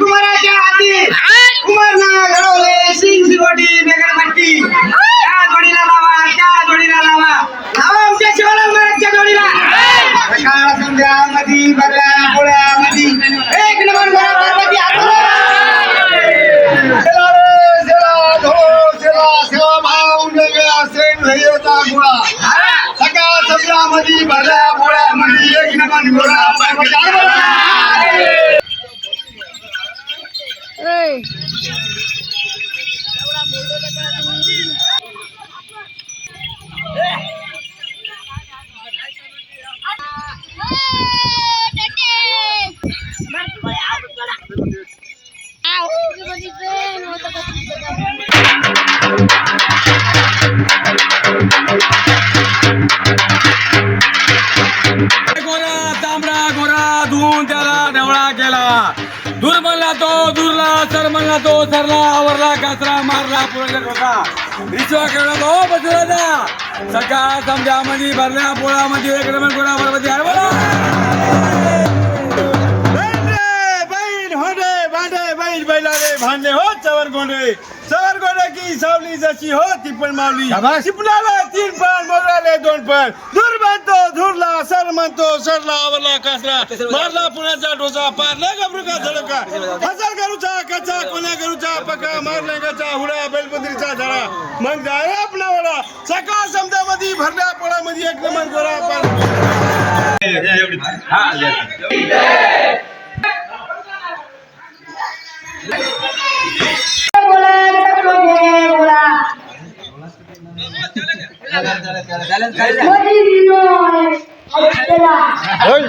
ಕುಮಾರ ಕುಮಾರನ ಗಡವಲೆ ಸಿಂಗ್ ಸಿಗೋಟಿ சகா சத்யாமதி பல புறாமதி ஏகினமன் புறா Thank you. धुवून त्याला ढवळा केला. दूर म्हणला तो दूरला सर म्हणला तो सरला आवरला काचरा मारला पुरला होता. विश्वा खेळला तो बसला सकाळ समजामध्ये भरल्या पोळामध्ये एक रमण गोळा बरोबर भांडे हो चवर गोंडे. चवर गोंडे की सावली जशी हो ती पण मावली. चिपणाला तीन पण मोगराले दोन पण दूर म्हणतो धुरला सर म्हणतो सरला आवरला कासरा मारला पुण्याचा डोसा पारला घाबरू का धडका हजार करूचा कचा कोण्या करूचा पका मारला गचा हुडा बैलपत्रीचा धडा. मग जाय आपला वडा. सकाळ समजामध्ये भरल्या पोळामध्ये एक नंबर गोरा पार. ওই